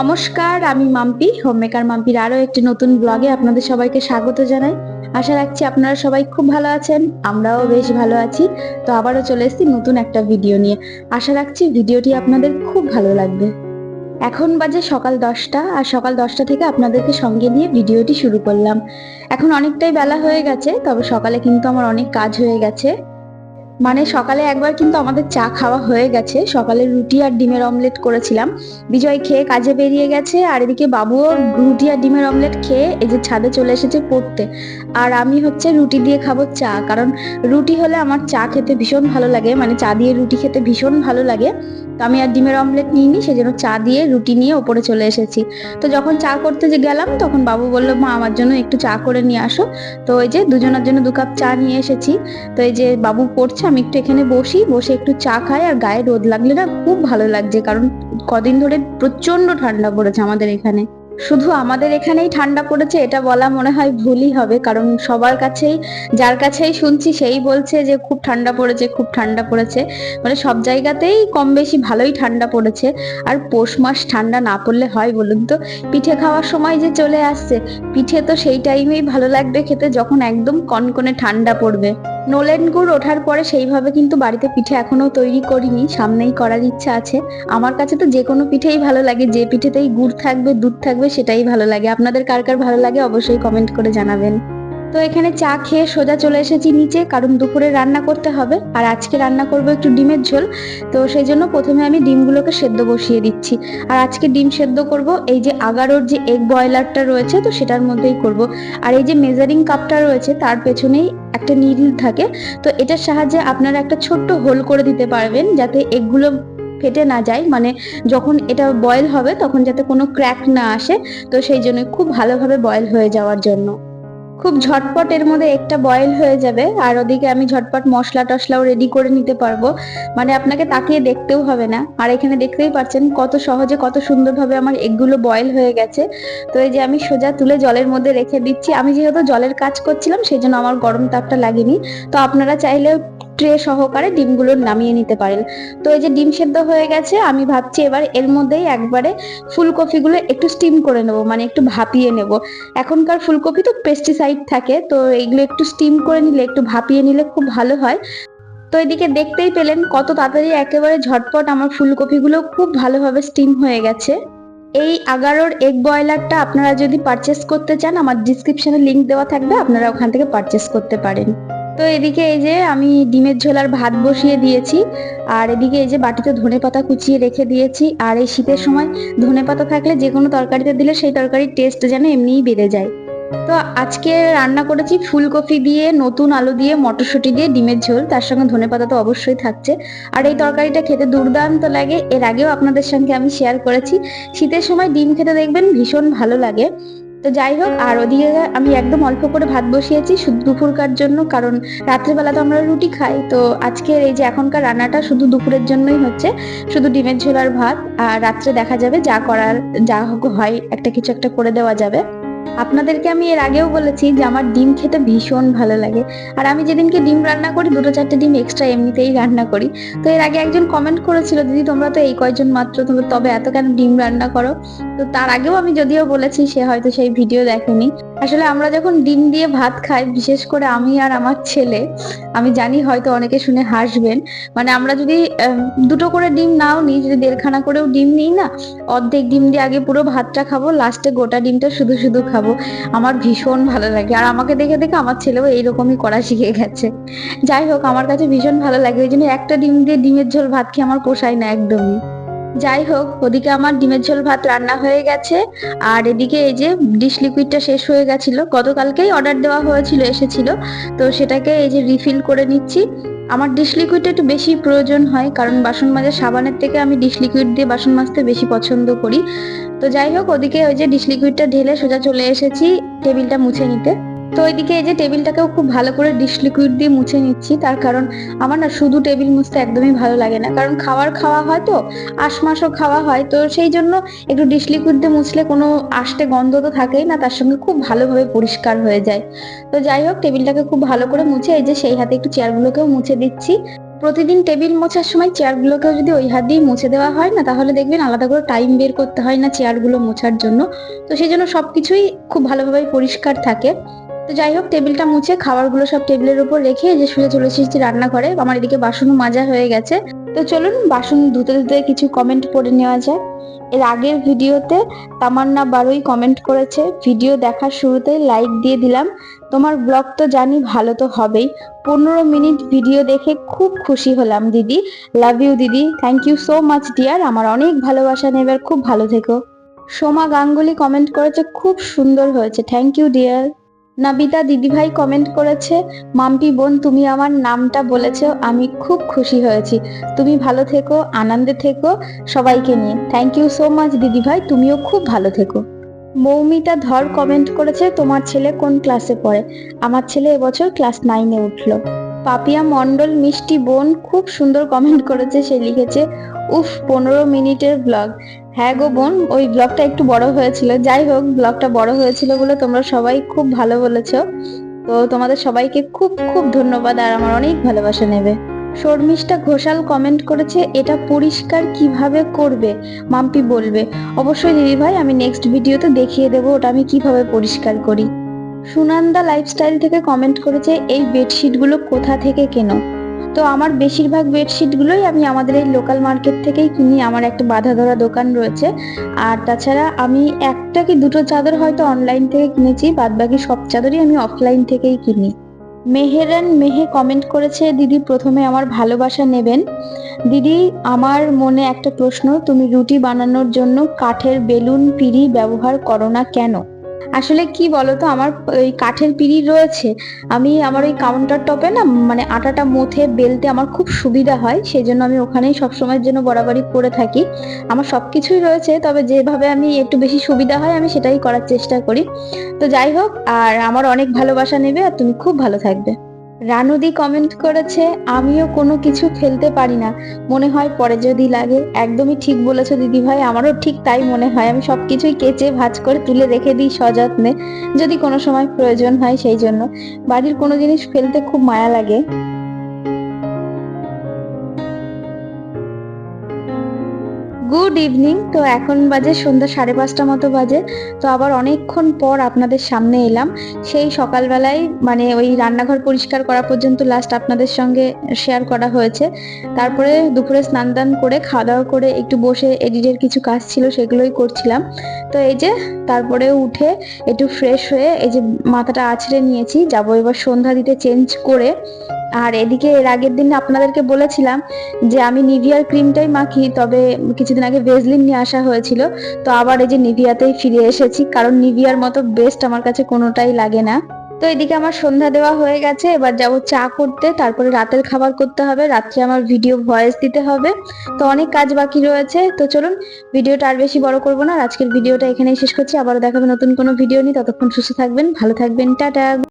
নমস্কার, আমি মাম্পি, হোমমেকার মাম্পির আরও একটি নতুন ব্লগে আপনাদের সবাইকে স্বাগত জানাই। আশা রাখছি আপনারা সবাই খুব ভালো আছেন, আমরাও বেশ ভালো আছি। তো আবারও চলে এসেছি নতুন একটা ভিডিও নিয়ে। আশা রাখছি ভিডিওটি আপনাদের খুব ভালো লাগবে। এখন বাজে সকাল দশটা, আর সকাল দশটা থেকে আপনাদেরকে সঙ্গে নিয়ে ভিডিওটি শুরু করলাম। এখন অনেকটাই বেলা হয়ে গেছে, তবে সকালে কিন্তু আমার অনেক কাজ হয়ে গেছে। মানে সকালে একবার কিন্তু আমাদের চা খাওয়া হয়ে গেছে। সকালে রুটি আর ডিমের অমলেট করেছিলাম। বিজয় খেয়ে কাজে বেরিয়ে গেছে আর এদিকে বাবুও রুটি আর ডিমের অমলেট খেয়ে এই যে ছাদে চলে এসেছে পড়তে। আর আমি হচ্ছে রুটি দিয়ে খাব চা, কারণ রুটি হলে আমার চা খেতে ভীষণ ভালো লাগে মানে চা দিয়ে রুটি খেতে ভীষণ ভালো লাগে। তো আমি আর ডিমের অমলেট নিইনি, সেজন্য চা দিয়ে রুটি নিয়ে ওপরে চলে এসেছি। তো যখন চা করতে যে গেলাম, তখন বাবু বলল, মা, আমার জন্য একটু চা করে নিয়ে আসো। তো ওই যে দুজনের জন্য দু কাপ চা নিয়ে এসেছি। তো এই যে বাবু পড়ছে আমি একটু এখানে বসি, বসে একটু চা খাই আর গায়ে রোদ লাগলে না খুব ভালো লাগছে, কারণ কদিন ধরে প্রচণ্ড ঠান্ডা পড়েছে আমাদের এখানে। শুধু আমাদের এখানেই ঠান্ডা পড়েছে, এটা বলা মনে হয় ভুলই হবে, কারণ সবার কাছেই, যার কাছেই শুনছি সেই বলছে যে খুব ঠান্ডা পড়েছে, খুব ঠান্ডা পড়েছে। মানে সব জায়গাতেই কম বেশি ভালোই ঠান্ডা পড়েছে, আর পৌষ মাস ঠান্ডা না পড়লে হয় বলুন তো? পিঠে খাওয়ার সময় যে চলে আসছে, পিঠে তো সেই টাইমেই ভালো লাগবে খেতে, যখন একদম কনকনে ঠান্ডা পড়বে। নোলেন গুড় ওঠার পরে সেইভাবে কিন্তু বাড়িতে পিঠে এখনও তৈরি করিনি, সামনেই করার ইচ্ছা আছে। আমার কাছে তো যে কোনো পিঠেই ভালো লাগে, যে পিঠেতেই গুড় থাকবে, দুধ থাকবে, সেটাই ভালো লাগে। আপনাদের কার কার ভালো লাগে অবশ্যই কমেন্ট করে জানাবেন। তো এখানে চা খেয়ে সোজা চলে এসেছি নিচে, কারণ দুপুরে রান্না করতে হবে। আর আজকে রান্না করব একটু ডিমের ঝোল। তো সেই জন্য প্রথমে আমি ডিমগুলোকে সেদ্ধ বসিয়ে দিচ্ছি। আর আজকে ডিম সেদ্ধ করব এই যে আগারোর যে এগ বয়লারটা রয়েছে, তো সেটার মধ্যেই করব। আর এই যে মেজারিং কাপটা রয়েছে, তার পেছনেই একটা নিডল থাকে। তো এটার সাহায্যে আপনারা একটা ছোট্ট হোল করে দিতে পারবেন, যাতে এগগুলো ফেটে না যায়। মানে যখন এটা বয়েল হবে, তখন যাতে কোনো ক্র্যাক না আসে। তো সেই জন্য খুব ভালোভাবে বয়েল হয়ে যাওয়ার জন্য। খুব ঝটপট এর মধ্যে একটা বয়েল হয়ে যাবে, আর ওদিকে আমি ঝটপট মশলা টশলাও রেডি করে নিতে পারব। মানে আপনাকে তাকিয়ে দেখতেও হবে না। আর এখানে দেখতেই পাচ্ছেন কত সহজে, কত সুন্দরভাবে আমার এগুলো বয়েল হয়ে গেছে। তো এই যে আমি সোজা তুলে জলের মধ্যে রেখে দিচ্ছি। আমি যেহেতু জলের কাজ করছিলাম, সেই জন্য আমার গরম তাপটা লাগেনি। তো আপনারা চাইলে ট্রে সহকারে ডিমগুলো নামিয়ে নিতে পারেন। তো এই যে ডিম সেদ্ধ হয়ে গেছে, আমি ভাবছি এবার এর মধ্যেই একবারে ফুলকপিগুলো একটু স্টিম করে নেব মানে একটু ভাপিয়ে নেব। এখনকার ফুলকপি তো পেস্টিসাইড থাকে, তো এইগুলো একটু স্টিম করে নিলে, একটু ভাপিয়ে নিলে খুব ভালো হয়। তো এদিকে দেখতেই পেলেন কত তাড়াতাড়ি একেবারে ঝটপট আমার ফুলকপিগুলো খুব ভালোভাবে স্টিম হয়ে গেছে। এই আগারোর এগ বয়লারটা আপনারা যদি পারচেস করতে চান, আমার ডিসক্রিপশনে লিংক দেওয়া থাকবে, আপনারা ওখান থেকে পারচেস করতে পারেন। তো এদিকে এই যে আমি ডিমের ঝোলার ভাত বসিয়ে দিয়েছি, আর এদিকে এই যে বাটিতে ধনে পাতা কুচিয়ে রেখে দিয়েছি, আর এই শীতের সময় ধনে পাতা থাকলে যে কোনো তরকারিতে দিলে সেই তরকারির টেস্ট যেন এমনিই বেড়ে যায়। তো আজকে রান্না করেছি ফুলকপি দিয়ে, নতুন আলু দিয়ে, মটরশুঁটি দিয়ে, ডিমের ঝোল, তার সঙ্গে ধনে পাতা তো অবশ্যই থাকছে। আর এই তরকারিটা খেতে দুর্দান্ত লাগে, এর আগেও আপনাদের সঙ্গে আমি শেয়ার করেছি। শীতের সময় ডিম খেতে দেখবেন ভীষণ ভালো লাগে। তো যাই হোক, আর ওদিকে আমি একদম অল্প করে ভাত বসিয়েছি শুধু দুপুরকার জন্য, কারণ রাত্রেবেলা তো আমরা রুটি খাই। তো আজকের এই যে এখনকার রান্নাটা শুধু দুপুরের জন্যই হচ্ছে, শুধু ডিমের ঝোল আর ভাত। আর রাত্রে দেখা যাবে যা করার, যা হোক হয়, একটা কিছু একটা করে দেওয়া যাবে। আপনাদেরকে আমি এর আগেও বলেছি যে আমার ডিম খেতে ভীষণ ভালো লাগে। আর আমি যেদিনকে ডিম রান্না করি, দুটো চারটে ডিম এক্সট্রা এমনিতেই রান্না করি। তো এর আগে একজন কমেন্ট করেছিল, দিদি, তোমরা তো এই কয়জন মাত্র? তোমরা তবে এত কেন ডিম রান্না করো? তো তার আগেও আমি যদিও বলেছি, সে হয়তো সেই ভিডিও দেখেনি। আসলে আমরা যখন ডিম দিয়ে ভাত খাই, বিশেষ করে আমি আর আমার ছেলে, আমি জানি হয়তো অনেকে শুনে হাসবেন মানে আমরা যদি দুটো করে ডিম নাও নিই, যদি দেড়খানা করেও ডিম নিই না, অর্ধেক ডিম দিয়ে আগে পুরো ভাতটা খাব লাস্টে গোটা ডিমটা শুধু শুধু খাব। আমার ভীষণ ভালো লাগে। আর আমাকে দেখে দেখে আমার ছেলেও এইরকমই করা শিখে গেছে। যাই হোক, আমার কাছে ভীষণ ভালো লাগে। ওই জন্য একটা ডিম দিয়ে ডিমের ঝোল ভাত খেয়ে আমার পোষায় না একদমই। যাই হোক, ওদিকে আমার ডিমের ঝোল ভাত রান্না হয়ে গেছে। আর এদিকে এই যে ডিশ লিকুইডটা শেষ হয়ে গেছিল। গতকালকেই অর্ডার দেওয়া হয়েছিল, এসেছিল। তো সেটাকে এই যে রিফিল করে নিচ্ছি। আমার ডিশ লিকুইডটা একটু বেশি প্রয়োজন হয়, কারণ বাসন মাজার সাবানের থেকে আমি ডিশ লিকুইড দিয়ে বাসন মাজতে বেশি পছন্দ করি। তো যাই হোক, ওদিকে ওই যে ডিশ লিকুইডটা ঢেলে সোজা চলে এসেছি টেবিলটা মুছে নিতে। তো ওইদিকে এই যে টেবিলটাকেও খুব ভালো করে ডিশ লিকুইড দিয়ে মুছে নিচ্ছি। তার কারণ আমার না শুধু টেবিল মুছতে একদমই ভালো লাগে না। কারণ খাবার খাওয়া হয় তো আশমাসও খাওয়া হয়। তো সেই জন্য একটু ডিশ লিকুইড দিয়ে মুছলে কোনো আষ্টে গন্ধ তো থাকেই না, তার সঙ্গে খুব ভালোভাবে পরিষ্কার হয়ে যায়। তো যাই হোক, টেবিলটাকে খুব ভালো করে মুছে এই যে সেই হাতে একটু চেয়ারগুলোকেও মুছে দিচ্ছি। প্রতিদিন টেবিল মোছার সময় চেয়ারগুলোকেও যদি ওই হাত দিয়ে মুছে দেওয়া হয় না, তাহলে দেখবেন আলাদা করে টাইম বের করতে হয় না চেয়ারগুলো মোছার জন্য। তো সেই জন্য সবকিছুই খুব ভালোভাবে পরিষ্কার থাকে। তো যাই হোক, টেবিলটা মুছে খাবারগুলো সব টেবিলের উপর রেখে যে শুয়ে চলে এসেছি রান্নাঘরে, আমার এদিকে বাসনও মাজা হয়ে গেছে। তো চলুন, বাসন ধুতে ধুতে কিছু কমেন্ট পড়ে নেওয়া যায় এর আগের ভিডিওতে তামান্না বারোই কমেন্ট করেছে, ভিডিও দেখার শুরুতেই লাইক দিয়ে দিলাম। তোমার ব্লগ তো জানি ভালো তো হবেই। পনেরো মিনিট ভিডিও দেখে খুব খুশি হলাম, দিদি। লাভ ইউ দিদি। Thank you so much dear আমার অনেক ভালোবাসা নেবার খুব ভালো থেকো। সোমা গাঙ্গুলি কমেন্ট করেছে, খুব সুন্দর হয়েছে। থ্যাংক ইউ ডিয়ার নাবিতা দিদিভাই কমেন্ট করেছে, মাম্পি বোন, তুমি আমার নামটা বলেছ, আমি খুব খুশি হয়েছি। তুমি ভালো থেকো, আনন্দে থেকো, সবাইকে নিয়ে। থ্যাংক ইউ সো মাচ দিদিভাই, তুমিও খুব ভালো থেকো। মৌমিতা ধর কমেন্ট করেছে, তোমার ছেলে কোন ক্লাসে পড়ে? আমার ছেলে এবছর ক্লাস নাইনে উঠল। পাপিয়া মন্ডল মিষ্টি বোন খুব সুন্দর কমেন্ট করেছে, সে লিখেছে, উফ, পনেরো মিনিটের ব্লগ হ্যাঁ গো বোন, ওই ব্লগটা একটু বড় হয়েছিল। যাই হোক ব্লগটা বড় হয়েছিল বলে তোমরা সবাই খুব ভালো বলেছ। তো তোমাদের সবাইকে খুব খুব ধন্যবাদ আর আমার অনেক ভালোবাসা নেবে। শর্মিষ্ঠা ঘোষাল কমেন্ট করেছে, এটা পরিষ্কার কীভাবে করবে? মাম্পি বলবে, অবশ্যই দিদি ভাই, আমি নেক্সট ভিডিওতে দেখিয়ে দেবো ওটা আমি কীভাবে পরিষ্কার করি। সুনন্দা লাইফস্টাইল থেকে কমেন্ট করেছে, এই বেডশিটগুলো কোথা থেকে কেনো? তো আমার বেশিরভাগ বেডশিটগুলোই আমি আমাদের এই লোকাল মার্কেট থেকেই কিনি, আমার একটা বাধা ধরা দোকান রয়েছে। আর তাছাড়া আমি একটা কি দুটো চাদর হয়তো অনলাইন থেকে কিনেছি, বাদ বাকি সব চাদরই আমি অফলাইন থেকেই কিনি। মেহেরান মেহে কমেন্ট করেছে, দিদি প্রথমে আমার ভালোবাসা নেবেন। দিদি, আমার মনে একটা প্রশ্ন, তুমি রুটি বানানোর জন্য কাঠের বেলুন, পিড়ি ব্যবহার করো না কেন? আসলে কি বলতো, আমার ওই কাঠের পিঁড়ি রয়েছে। আমি আমার ওই কাউন্টার টপে না মানে আটাটা মুথে বেলতে আমার খুব সুবিধা হয় সেই জন্য আমি ওখানেই সবসময়ের জন্য বরাবরই করে থাকি। আমার সব কিছুই রয়েছে, তবে যেভাবে আমি একটু বেশি সুবিধা হয়, আমি সেটাই করার চেষ্টা করি। তো যাই হোক, আর আমার অনেক ভালোবাসা নেবে, আর তুমি খুব ভালো থাকবে। রানুদি কমেন্ট করেছে, আমিও কোনো কিছু ফেলতে পারি না। মনে হয় পরে যদি লাগে, একদমই ঠিক বলেছ দিদি ভাই আমারও ঠিক তাই মনে হয়। আমি সব কিছুই কেচে ভাজ করে তুলে রেখে দিই সযত্নে, যদি কোনো সময় প্রয়োজন হয় সেই জন্য। বাড়ির কোনো জিনিস ফেলতে খুব মায়া লাগে। গুড ইভিনিং তো এখন বাজে সন্ধ্যা সাড়ে পাঁচটা মতো বাজে। তো আবার অনেকক্ষণ পর আপনাদের সামনে এলাম। সেই সকালবেলায় মানে ওই রান্নাঘর পরিষ্কার করা পর্যন্ত লাস্ট আপনাদের সঙ্গে শেয়ার করা হয়েছে। তারপরে দুপুরে স্নান দান করে, খাওয়া দাওয়া করে একটু বসে এডিটের কিছু কাজ ছিল সেগুলোই করছিলাম। তো এই যে তারপরে উঠে একটু ফ্রেশ হয়ে এই যে মাথাটা আছড়ে নিয়েছি, যাব এবার সন্ধ্যা দিতে চেঞ্জ করে। আর এদিকে এর আগের দিন আপনাদেরকে বলেছিলাম যে আমি নিভিয়ার ক্রিমটাই মাখি, তবে কিছুদিন আগে ভেজলিন নিয়ে আসা হয়েছিল। তো আবার এই যে নিভিয়াতেই ফিরে এসেছি, কারণ নিভিয়ার মতো বেস্ট আমার কাছে কোনোটাই লাগে না। তো এদিকে আমার সন্ধ্যা দেওয়া হয়ে গেছে, এবার যাব চা করতে, তারপরে রাতের খাবার করতে হবে, রাত্রে আমার ভিডিও ভয়েস দিতে হবে। তো অনেক কাজ বাকি রয়েছে, তো চলুন ভিডিওটা আর বেশি বড় করব না। আজকের ভিডিওটা এখানেই শেষ করছি, আবারও দেখাবে নতুন কোনো ভিডিও নিয়ে। ততক্ষণ সুস্থ থাকবেন, ভালো থাকবেন, টাটা।